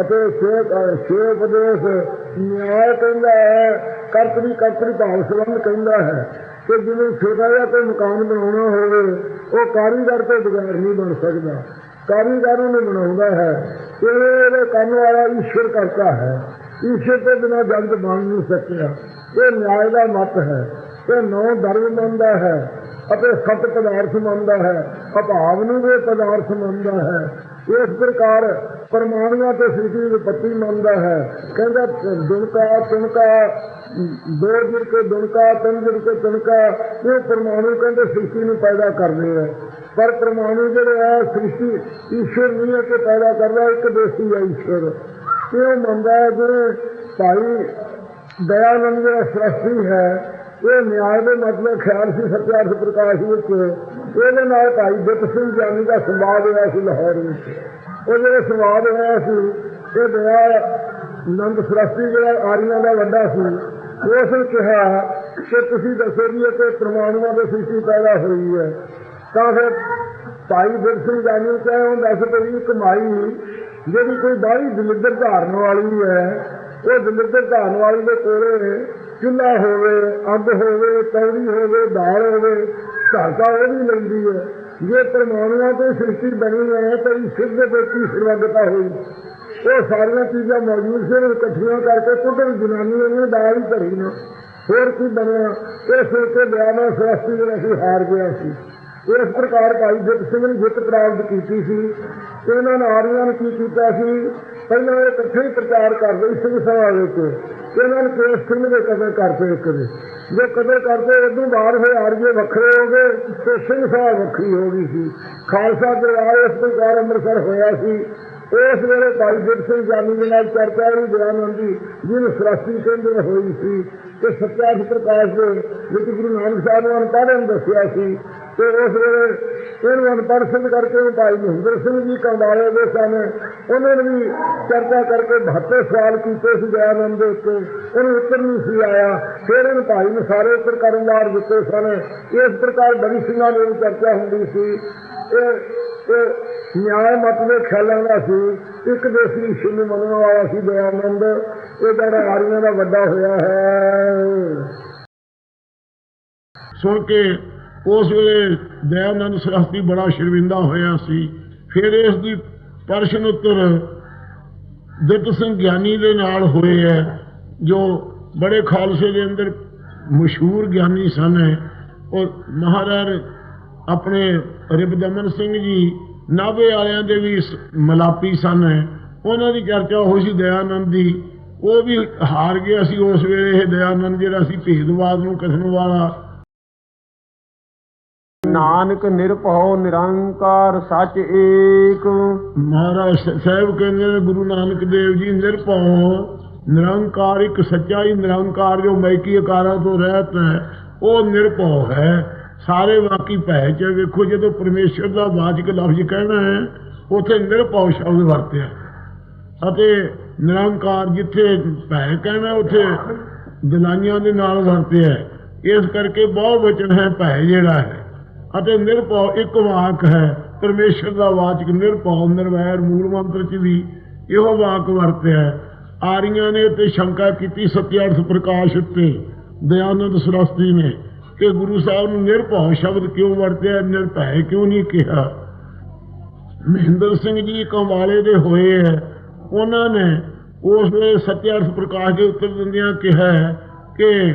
ਅਤੇ ਛੇ ਛੇ ਉਪਦੇਸ਼ ਨਿਆਇ ਕਹਿੰਦਾ ਹੈ ਕਰਤਰੀ ਕਰਤਰੀ ਭਾਵ ਸੰਬੰਧ ਕਹਿੰਦਾ ਹੈ ਕਿ ਜਿਵੇਂ ਛੋਟਾ ਜਿਹਾ ਕੋਈ ਮਕਾਨ ਬਣਾਉਣਾ ਹੋਵੇ, ਉਹ ਕਾਰੀਗਰ ਤੋਂ ਬਗੈਰ ਨਹੀਂ ਬਣ ਸਕਦਾ। ਕਾਰੀਗਰ ਨੂੰ ਬਣਾਉਂਦਾ ਹੈ। ਤੇ ਇਹਦੇ ਕੰਮ ਵਾਲਾ ਈਸ਼ਵਰ ਕਰਤਾ ਹੈ। ਈਸ਼ਵਰ ਤੋਂ ਬਿਨਾਂ ਜਗਤ ਬਣ ਨਹੀਂ ਸਕਿਆ। ਇਹ ਨਿਆਇ ਦਾ ਮਤ ਹੈ। ਇਹ ਨੌ ਧਰਮ ਮੰਨਦਾ ਹੈ ਅਤੇ ਸਤ ਪਦਾਰਥ ਮੰਨਦਾ ਹੈ। ਅਭਾਵ ਨੂੰ ਵੀ ਪਦਾਰਥ ਮੰਨਦਾ ਹੈ। ਇਸ ਪ੍ਰਕਾਰ ਪਰਮਾਣੂਆਂ ਤੇ ਸ੍ਰਿਸ਼ਟੀ ਦੀ ਪੱਤੀ ਮੰਨਦਾ ਹੈ। ਕਹਿੰਦਾ, ਦੁਨਕਾ, ਤੁਨਕਾ, ਦੋ ਜੁੜ ਕੇ ਦੁਨਕਾ, ਤਿੰਨ ਜੁੜ ਕੇ ਤੁਨਕਾ। ਇਹ ਪਰਮਾਣੂ ਕਹਿੰਦੇ ਸ੍ਰਿਸ਼ਟੀ ਨੂੰ ਪੈਦਾ ਕਰਦੇ ਹੈ ਪਰ ਪਰਮਾਣੂ ਜਿਹੜੇ ਹੈ ਸ੍ਰਿਸ਼ਟੀ ਈਸ਼ਵਰ ਨਹੀਂ ਹੈ ਕਿ ਪੈਦਾ ਕਰਦਾ ਇੱਕ ਦੇਸੀ ਹੈ ਈਸ਼ਵਰ ਇਹ ਮੰਨਦਾ ਹੈ ਜਿਵੇਂ ਭਾਈ ਦਇਆਨੰਦ ਜਿਹੜਾ ਸ੍ਰਸ਼ਟੀ ਹੈ, ਇਹ ਨਿਆਂ ਦੇ ਮਤਲਬ ਖਿਆਲ ਸੀ ਸਤਿਆਰਥ ਪ੍ਰਕਾਸ਼ ਵਿੱਚ। ਇਹਦੇ ਨਾਲ ਭਾਈ ਬਿੱਤ ਸਿੰਘ ਜਾਨੀ ਦਾ ਸੰਵਾਦ ਹੋਇਆ ਸੀ ਲਾਹੌਰ ਵਿੱਚ। ਉਹ ਜਿਹੜਾ ਸੰਵਾਦ ਹੋਇਆ ਸੀ, ਇਹ ਦਇਆ ਨੰਦ ਸ੍ਰਸ਼ਟੀ ਜਿਹੜਾ ਆਰੀਆਂ ਦਾ ਵੱਡਾ ਸੀ, ਉਸ ਨੇ ਕਿਹਾ ਕਿ ਤੁਸੀਂ ਦੱਸੋ ਵੀ ਇਹ ਤੇ ਪ੍ਰਮਾਣੂਆਂ ਦੀ ਸ੍ਰਿਸ਼ਟੀ ਪੈਦਾ ਹੋਈ ਹੈ। ਤਾਂ ਫਿਰ ਭਾਈ ਦਿੱਤ ਸਿੰਘ ਜਾਨੀ ਨੂੰ ਕਹੇ, ਉਹ ਦੱਸ ਪਈ ਕਮਾਈ ਜਿਹੜੀ ਕੋਈ ਬਾਹਰੀ ਦਲਿੱਦਰ ਧਾਰਨ ਵਾਲੀ ਹੈ, ਉਹ ਦਲਿੱਦਰ ਧਾਰਨ ਵਾਲੀ ਦੇ ਕੋਲੇ ਚੁੱਲ੍ਹਾ ਹੋਵੇ, ਅੱਗ ਹੋਵੇ ਤੌੜੀ ਹੋਵੇ, ਦਾਲ ਹੋਵੇ ਘਾਟਾ ਉਹ ਵੀ ਲੈਂਦੀ ਹੈ। ਜੇ ਪਰਮਾਣੂਆਂ ਤੋਂ ਸ੍ਰਿਸ਼ਟੀ ਬਣੀ ਹੈ, ਤਾਂ ਈਸ਼ਵਰ ਦੇ ਵਿੱਚ ਹੀ ਸਰਵਗਤਾ ਹੋਈ? ਉਹ ਸਾਰੀਆਂ ਚੀਜ਼ਾਂ ਮੌਜੂਦ ਸੀ, ਉਹਨੂੰ ਇਕੱਠੀਆਂ ਕਰਕੇ ਕੁੱਢਣ ਜਨਾਨੀ ਉਹਨੇ ਦਾਲ ਹੀ ਧਰੀ ਨਾ। ਹੋਰ ਕੀ ਬਣਿਆ? ਇਹ ਸੋਚ ਕੇ ਬਿਆਨਾ ਸ੍ਰਸ਼ਟੀ ਦੇ ਅਸੀਂ ਹਾਰ ਗਿਆ ਸੀ। ਇਸ ਪ੍ਰਕਾਰ ਭਾਈ ਜਿੱਤ ਸਿੰਘ ਨੇ ਜਿੱਤ ਪ੍ਰਾਪਤ ਕੀਤੀ ਸੀ। ਤੇ ਇਹਨਾਂ ਨਾਰੀਆਂ ਨੇ ਕੀ ਕੀਤਾ ਸੀ? ਪਹਿਲਾਂ ਇਹ ਇਕੱਠੇ ਹੀ ਪ੍ਰਚਾਰ ਕਰਦੇ ਸਿੰਘ ਸਭਾ ਵਿੱਚ। ਤੇ ਇਹਨਾਂ ਨੂੰ ਕੇਸ ਸਿੰਘ ਦੇ ਕਦਰ ਕਰਦੇ ਇੱਕ ਦੇ ਜੇ ਕਦਰ ਕਰਦੇ, ਉਦੋਂ ਬਾਅਦ ਫਿਰ ਆਰਜੇ ਵੱਖਰੇ ਹੋ ਗਏ, ਤੇ ਸਿੰਘ ਸਾਹਿਬ ਵੱਖਰੀ ਹੋ ਗਈ ਸੀ। ਖਾਲਸਾ ਦਰਬਾਰ ਇਸ ਪ੍ਰਕਾਰ ਅੰਮ੍ਰਿਤਸਰ ਹੋਇਆ ਸੀ। ਉਸ ਵੇਲੇ ਭਾਈ ਜਿੱਤ ਸਿੰਘ ਜਾਨੀ ਦੇ ਨਾਲ ਚਰਚਾ ਹੋਈ ਬਿਆਨੰਦ ਦੀ ਜਿਹਨੂੰ ਸ੍ਰਸ਼ਟੀ ਕਹਿੰਦੇ ਹੋਈ ਸੀ। ਤੇ ਸਤਿਆਰਥ ਪ੍ਰਕਾਸ਼ ਦੇ ਵਿੱਚ ਗੁਰੂ ਨਾਨਕ ਸਾਹਿਬ ਨੇ ਅਨਪੜ੍ਹਾਂ ਨੂੰ ਦੱਸਿਆ ਸੀ? ਤੇ ਉਸ ਵੇਲੇ ਇਹਨੂੰ ਅਨਪੜ੍ਹ ਸਿੰਘ ਕਰਕੇ ਉਹ ਭਾਈ ਮਹਿੰਦਰ ਸਿੰਘ ਜੀ ਕੰਬਾਲੇ ਦੇ ਸਨ। ਉਹਨਾਂ ਨੇ ਵੀ ਚਰਚਾ ਕਰਕੇ 72 ਸਵਾਲ ਕੀਤੇ ਸੀ ਦਇਆਨੰਦ ਦੇ ਉੱਤੇ। ਉਹਨੂੰ ਉੱਤਰ ਨਹੀਂ ਸੀ ਆਇਆ। ਫਿਰ ਇਹਨੂੰ ਭਾਈ ਨੇ ਸਾਰੇ ਉੱਤਰ ਕਰਨ ਵਾਰ ਦਿੱਤੇ ਸਨ। ਇਸ ਪ੍ਰਕਾਰ ਬੜੀ ਸਿੰਘਾਂ ਦੀ ਚਰਚਾ ਹੁੰਦੀ ਸੀ। ਇਹ ਇਹ ਨਿਆਂ ਮਤ ਦੇ ਖਿਆਲਾਂ ਦਾ ਸੀ। ਇੱਕ ਦੇਸੀ ਈਸ਼ਵਰ ਨੂੰ ਮੰਨਣ ਵਾਲਾ ਸੀ ਦਇਆਨੰਦ। ਇਹ ਜਿਹੜਾ ਆਰੀਆਂ ਦਾ ਵੱਡਾ ਹੋਇਆ ਹੈ। ਸੁਣ ਕੇ ਉਸ ਵੇਲੇ ਦਇਆਨੰਦ ਸਰਸਤੀ ਬੜਾ ਸ਼ਰਮਿੰਦਾ ਹੋਇਆ ਸੀ। ਫਿਰ ਇਸ ਦੀ ਪ੍ਰਸ਼ਨ ਉੱਤਰ ਦਿੱਤ ਸਿੰਘ ਗਿਆਨੀ ਦੇ ਨਾਲ ਹੋਏ ਹੈ ਜੋ ਬੜੇ ਖਾਲਸੇ ਦੇ ਅੰਦਰ ਮਸ਼ਹੂਰ ਗਿਆਨੀ ਸਨ। ਔਰ ਮਹਾਰਾਜ ਆਪਣੇ ਰਿਬਦਮਨ ਸਿੰਘ ਜੀ ਨਾਭੇ ਵਾਲਿਆਂ ਦੇ ਵੀ ਸ- ਮਲਾਪੀ ਸਨ। ਉਹਨਾਂ ਦੀ ਚਰਚਾ ਹੋਈ ਸੀ ਦਇਆਨੰਦ ਦੀ। ਉਹ ਵੀ ਹਾਰ ਗਿਆ ਸੀ ਉਸ ਵੇਲੇ। ਇਹ ਦਇਆਨੰਦ ਜਿਹੜਾ ਸੀ ਭੇਦਵਾਦ ਨੂੰ ਕਥਨ ਵਾਲਾ ਨਾਨਕ ਨਿਰਭਉ ਨਿਰੰਕਾਰ ਸੱਚ ਏਕ। ਮਹਾਰਾਜ ਸਾਹਿਬ ਕਹਿੰਦੇ ਨੇ, ਗੁਰੂ ਨਾਨਕ ਦੇਵ ਜੀ ਨਿਰਭਉ ਨਿਰੰਕਾਰ ਇੱਕ ਸੱਚਾ ਹੀ ਨਿਰੰਕਾਰ ਜੋ ਮੈਕੀ ਆਕਾਰਾਂ ਤੋਂ ਰਹਿਤ ਹੈ, ਉਹ ਨਿਰਭਉ ਹੈ। ਸਾਰੇ ਬਾਕੀ ਭੈ ਚ ਵੇਖੋ, ਜਦੋਂ ਪਰਮੇਸ਼ਰ ਦਾ ਵਾਚਕ ਲਫ਼ਜ਼ ਕਹਿਣਾ ਹੈ, ਉਥੇ ਨਿਰਭਉ ਸ਼ਬਦ ਵਰਤਿਆ। ਅਤੇ ਨਿਰੰਕਾਰ ਜਿੱਥੇ ਭੈ ਕਹਿਣਾ, ਉਥੇ ਦਲਾਈਆਂ ਦੇ ਨਾਲ ਵਰਤਿਆ ਇਸ ਕਰਕੇ ਬਹੁ ਵਚਨ ਹੈ, ਭੈ ਜਿਹੜਾ ਹੈ। ਅਤੇ ਨਿਰਭਉ ਇੱਕ ਵਾਕ ਹੈ। ਪਰਮੇਸ਼ਰ ਦਾ ਵਾਚਕ ਨਿਰਭਉ, ਨਿਰਵੈਰ, ਮੂਲ ਮੰਤਰ ਚ ਵੀ ਇਹੋ ਵਾਕ ਵਰਤਿਆ ਆਰੀਆਂ ਨੇ ਤੇ ਸ਼ੰਕਾ ਕੀਤੀ ਸਤਿਆਰਥ ਪ੍ਰਕਾਸ਼ ਉੱਤੇ। ਦਇਆਨੰਦ ਸਰਸਤੀ ਨੇ ਕਿ ਗੁਰੂ ਸਾਹਿਬ ਨੂੰ ਨਿਰਭਉ ਸ਼ਬਦ ਕਿਉਂ ਵਰਤਿਆ, ਨਿਰਭੈ ਕਿਉਂ ਨਹੀਂ ਕਿਹਾ? ਮਹਿੰਦਰ ਸਿੰਘ ਜੀ ਕੰਵਾਲੇ ਦੇ ਹੋਏ ਹੈ। ਉਹਨਾਂ ਨੇ ਉਸ ਵੇਲੇ ਸਤਿਆਰਥ ਪ੍ਰਕਾਸ਼ ਦੇ ਉੱਤਰ ਦਿੰਦਿਆਂ ਕਿਹਾ ਹੈ ਕਿ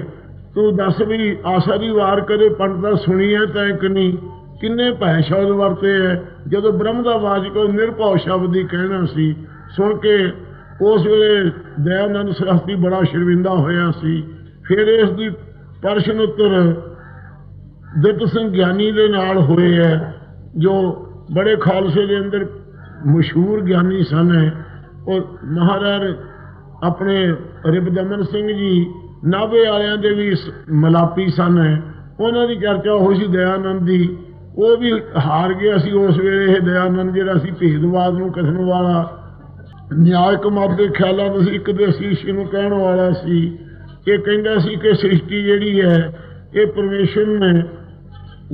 ਤੂੰ ਦੱਸ ਵੀ ਆਸਾ ਦੀ ਵਾਰ ਕਦੇ ਪੰਡਤਾਂ ਸੁਣੀ ਹੈ ਤਾਂ ਇੱਕ ਨਹੀਂ? ਕਿੰਨੇ ਭੈ ਸ਼ਬਦ ਵਰਤੇ ਹੈ ਜਦੋਂ ਬ੍ਰਹਮ ਦਾ ਵਾਚਕ ਉਹ ਨਿਰਭਉ ਸ਼ਬਦ ਹੀ ਕਹਿਣਾ ਸੀ, ਸੁਣ ਕੇ ਉਸ ਵੇਲੇ ਦਇਆਨੰਦ ਸਰਸਤੀ ਬੜਾ ਸ਼ਰਮਿੰਦਾ ਹੋਇਆ ਸੀ। ਫਿਰ ਇਸ ਦੀ ਪ੍ਰਸ਼ਨ ਉੱਤਰ ਦਿੱਤ ਸਿੰਘ ਗਿਆਨੀ ਦੇ ਨਾਲ ਹੋਏ ਹੈ ਜੋ ਬੜੇ ਖਾਲਸੇ ਦੇ ਅੰਦਰ ਮਸ਼ਹੂਰ ਗਿਆਨੀ ਸਨ ਔਰ ਮਹਾਰਾਜ ਆਪਣੇ ਰਿਬਦਮਨ ਸਿੰਘ ਜੀ ਨਾਭੇ ਵਾਲਿਆਂ ਦੇ ਵੀ ਸ- ਮਲਾਪੀ ਸਨ। ਉਹਨਾਂ ਦੀ ਚਰਚਾ ਹੋਈ ਸੀ ਦਇਆਨੰਦ ਦੀ। ਉਹ ਵੀ ਹਾਰ ਗਿਆ ਸੀ ਉਸ ਵੇਲੇ। ਇਹ ਦਇਆਨੰਦ ਜਿਹੜਾ ਸੀ ਭੇਦਵਾਦ ਨੂੰ ਕਥਨ ਵਾਲਾ, ਨਿਆਇਕ ਮਤ ਦੇ ਖਿਆਲਾਂ ਦਾ ਸੀ, ਇੱਕ ਦੇਸੀ ਈਸ਼ਵਰ ਨੂੰ ਕਹਿਣ ਵਾਲਾ ਸੀ। ਇਹ ਕਹਿੰਦਾ ਸੀ ਕਿ ਸ੍ਰਿਸ਼ਟੀ ਜਿਹੜੀ ਹੈ, ਇਹ ਪਰਮੇਸ਼ਰ ਨੇ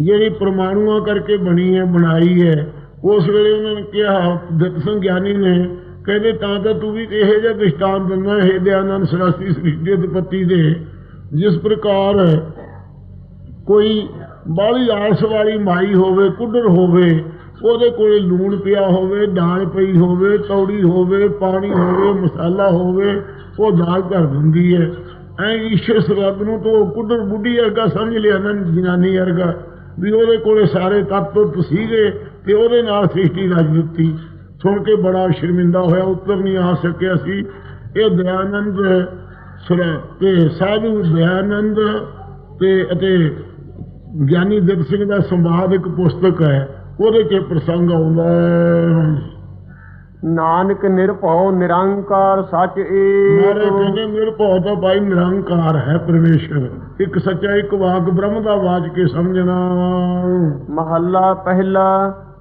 ਜਿਹੜੀ ਪਰਮਾਣੂਆਂ ਕਰਕੇ ਬਣੀ ਹੈ, ਬਣਾਈ ਹੈ। ਉਸ ਵੇਲੇ ਉਹਨਾਂ ਨੇ ਕਿਹਾ, ਦਿੱਤ ਸਿੰਘ ਗਿਆਨੀ ਨੇ ਕਹਿੰਦੇ ਤਾਂ ਤਾਂ ਤੂੰ ਵੀ ਇਹੋ ਜਿਹਾ ਦ੍ਰਿਸ਼ਟਾਂਤ ਦਿੰਦਾ ਹੈ ਦਿਆਨੰਦ ਸਰਾਸੀ ਸ੍ਰਿਸ਼ਟੀ ਉਤਪਤੀ ਦੇ, ਜਿਸ ਪ੍ਰਕਾਰ ਕੋਈ ਬਾਹਲੀ ਆਸ ਵਾਲੀ ਮਾਈ ਹੋਵੇ ਕੁੱਡਰ ਹੋਵੇ, ਉਹਦੇ ਕੋਲੇ ਲੂਣ ਪਿਆ ਹੋਵੇ, ਦਾਲ ਪਈ ਹੋਵੇ, ਤੌੜੀ ਹੋਵੇ, ਪਾਣੀ ਹੋਵੇ, ਮਸਾਲਾ ਹੋਵੇ, ਉਹ ਦਾਲ ਕਰ ਦਿੰਦੀ ਹੈ। ਐ ਈਸ਼ਰ ਸਰਬ ਨੂੰ ਤੋਂ ਕੁੱਡਰ ਬੁੱਢੀ ਵਰਗਾ ਸਮਝ ਲਿਆ, ਨਾ ਜਨਾਨੀ ਵਰਗਾ, ਵੀ ਉਹਦੇ ਕੋਲੇ ਸਾਰੇ ਤੱਤ ਤੁੱਤ ਸੀਗੇ ਤੇ ਉਹਦੇ ਨਾਲ ਸ੍ਰਿਸ਼ਟੀ ਰਚ ਦਿੱਤੀ। ਸੁਣ ਕੇ ਬੜਾ ਸ਼ਰਮਿੰਦਾ ਹੋਇਆ ਉੱਤਰ ਨਹੀਂ ਆ ਸਕਿਆ ਸੀ। ਇਹ ਦਇਆਨੰਦ ਸੁਣ ਤੇ ਸਾਧੂ ਦਇਆਨੰਦ ਤੇ ਅਤੇ ਗਿਆਨੀ ਦਿੱਤ ਸਿੰਘ ਦਾ ਸੰਵਾਦ ਇੱਕ ਪੁਸਤਕ ਹੈ ਉਹਦੇ 'ਚ ਪ੍ਰਸੰਗ ਆਉਂਦਾ ਨਾਨਕ ਨਿਰਭਉ ਨਿਰੰਕਾਰ ਸਚ ਮਾਰੇ ਏਕ ਕਹਿੰਦੇ ਨਿਰਭਉ ਤਾਂ ਭਾਈ ਨਿਰੰਕਾਰ ਹੈ ਪਰਮੇਸ਼ਰ। ਇੱਕ ਸੱਚਾ ਇੱਕ ਵਾਕ ਬ੍ਰਹਮ ਦਾ ਵਾਚ ਕੇ ਸਮਝਣਾ। ਮਹੱਲਾ ਪਹਿਲਾ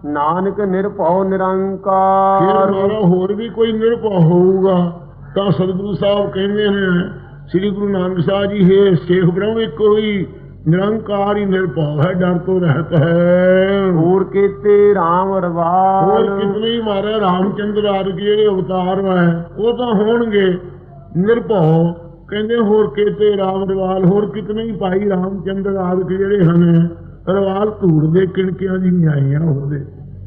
ਨਾਨਕ ਨਿਰਭਉ ਫਿਰ ਨਿਰੰਕਾਰ ਮਾਰਾ ਹੋਰ ਵੀ ਕੋਈ ਨਿਰਭਉ ਹੋਊਗਾ? ਤਾਂ ਸਤਿਗੁਰੂ ਸਾਹਿਬ ਕਹਿੰਦੇ ਨੇ ਸ੍ਰੀ ਗੁਰੂ ਨਾਨਕ ਸਾਹਿਬ ਜੀ ਹੈ ਸੇਖ ਬ੍ਰਹਮ ਇੱਕ ਹੀ ਨਿਰੰਕਾਰ ਹੀ ਨਿਰਭਉ ਹੈ ਡਰ ਤੋਂ ਰਹਿਤ ਹੈ। ਹੋਰ ਕੀਤੇ RAM ਹੋਰ ਰਵਾਲ ਕਿਤਨੇ ਹੀ ਮਾਰੇ ਰਾਮਚੰਦਰ ਆਦਿ ਜਿਹੜੇ ਅਵਤਾਰ ਹੈ ਉਹ ਤਾਂ ਹੋਣਗੇ ਨਿਰਭਉ। ਕਹਿੰਦੇ ਹੋਰ ਕਿਤੇ ਰਾਮ ਰਵਾਲ ਹੋਰ ਕਿਤਨੇ ਹੀ ਭਾਈ ਰਾਮਚੰਦਰ ਆਦਿ ਜਿਹੜੇ ਹਨ ਰਵਾਲ ਧੂੜ ਦੇ ਕਿਣਕਿਆਂ ਦੀ ਨਿਆਈਆਂ ਉਹਦੇ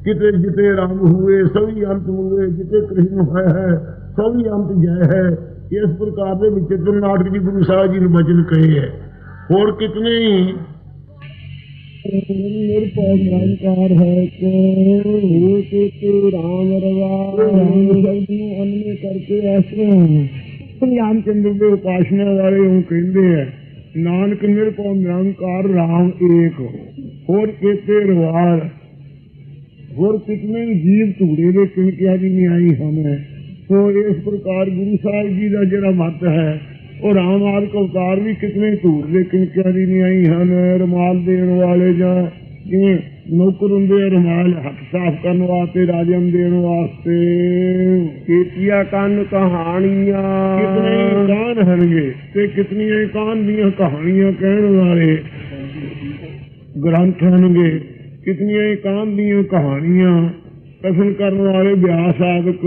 ਕਿਤੇ ਜਿਤੇ ਰਾਮ ਹੋਏ ਸਭੀ ਅੰਤ ਹੋਏ ਜਿਤੇ ਕ੍ਰਿਸ਼ਨ ਹੋਇਆ ਹੈ ਸਭੀ ਅੰਤ ਜੈ ਹੈ। ਇਸ ਪ੍ਰਕਾਰ ਦੇ ਵਿਚਿਤ੍ਰ ਨਾਟਕ ਜੀ ਗੁਰੂ ਸਾਹਿਬ ਜੀ ਨੇ ਬਚਨ ਕਹੇ ਹੈ। ਹੋਰ ਕਿਤਨੇ ਹੀ ਨਿਰਭਉ ਨਿਰੰਕਾਰ ਹੈ ਕਿ ਕੇ ਤੇ ਰਾਮ ਰਵਾ ਰਾਮ ਸ਼ਬਦ ਨੂੰ ਅਨਮੇ ਕਰਕੇ ਐਸੇ ਸ੍ਰੀ ਰਾਮਚੰਦਰ ਦੇ ਉਪਾਸ਼ਨਾ ਵਾਲੇ ਉਹ ਕਹਿੰਦੇ ਹੈ ਨਾਨਕ ਨਿਰਭਉ ਨਿਰੰਕਾਰ, ਰਾਮ, ਏਕ ਹੋਰ ਕੀਤੇ ਰਵਾਰ ਹੋਰ ਕਿਤਨੇ ਜੀਵ ਧੂੜੇ ਦੇ ਕਿਣਕਿਆਂ ਦੀ ਨਿਆਈ ਹਨ ਸੋ ਇਸ ਪ੍ਰਕਾਰ ਗੁਰੂ ਸਾਹਿਬ ਜੀ ਦਾ ਜਿਹੜਾ ਮਤ ਹੈ, ਉਹ ਰਾਮ ਆਦਿਕ ਅਵਤਾਰ ਵੀ ਕਿਤਨੇ ਧੂੜ ਦੇ ਕਿਣਕਿਆਂ ਦੀ ਨਿਆਈ ਹਨ ਰਮਾਲ ਦੇਣ ਵਾਲੇ ਜਾਂ ਜਿਵੇਂ ਨੌਕਰ ਹੁੰਦੇ ਆ ਰਮਾਲ ਹੱਥ ਸਾਫ਼ ਕਰਨ ਵਾਸਤੇ ਰਾਜਮ ਦੇਣ ਵਾਸਤੇ। ਕੀਤੀਆਂ ਕੰਨ ਕਹਾਣੀਆਂ। ਕਿਤਨੇ ਕਾਨ ਹਨਗੇ ਤੇ ਕਿਤਨੀਆਂ ਕਾਨ ਦੀਆਂ ਕਹਾਣੀਆਂ ਕਹਿਣ ਵਾਲੇ ਗ੍ਰੰਥ ਹਨਗੇ ਕਿਤਨੀਆਂ ਕਾਨ ਦੀਆਂ ਕਹਾਣੀਆਂ ਕਥਨ ਕਰਨ ਵਾਲੇ ਵਿਆਸ ਆਦਿਕ।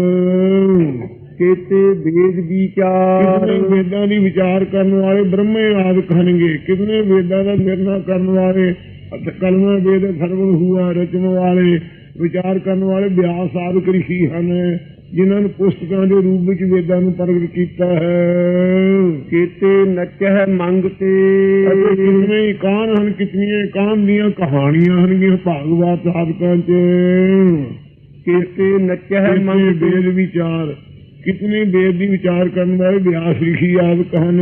ਕੀਤੇ ਵੇਦ ਵਿਚਾਰ। ਕਿਤਨੇ ਵੇਦਾਂ ਦੀ ਵਿਚਾਰ ਕਰਨ ਵਾਲੇ ਬ੍ਰਹਮੇ ਆਦਿਕ ਹਨਗੇ ਕਿਤਨੇ ਵੇਦਾਂ ਦਾ ਨਿਰਣਾ ਕਰਨ ਵਾਲੇ ਅਤੇ ਕਲਮਾ ਵੇਦ ਸਰਵਨ ਹੁਆ ਰਚਨ ਵਾਲੇ ਵਿਚਾਰ ਕਰਨ ਵਾਲੇ ਵਿਆਸ ਆਦਿਕ ਰਿਸ਼ੀ ਹਨ ਜਿਨ੍ਹਾਂ ਨੇ ਪੁਸਤਕਾਂ ਦੇ ਰੂਪ ਵਿੱਚ ਵੇਦਾਂ ਨੂੰ ਪ੍ਰਗਟ ਕੀਤਾ ਹੈ। ਕੀਤੇ ਨਚਹਿ ਮੰਗ ਤੇ ਅਤੇ ਕਿਤਨੇ ਹੀ ਕਾਨ ਹਨ ਕਿਤਨੀਆਂ ਕਾਨ ਦੀਆਂ ਕਹਾਣੀਆਂ ਹਨਗੀਆਂ ਭਾਗਵਤ ਆਦਿਕਾਂ ਚ। ਕੀਤੇ ਕਿਤਨੇ ਮੰਗ ਵੇਦ ਵਿਚਾਰ ਕਿਤਨੇ ਵੇਦ ਦੀ ਵਿਚਾਰ ਕਰਨ ਵਾਲੇ ਵਿਆਸ ਰਿਸ਼ੀ ਆਦਿਕ ਹਨ।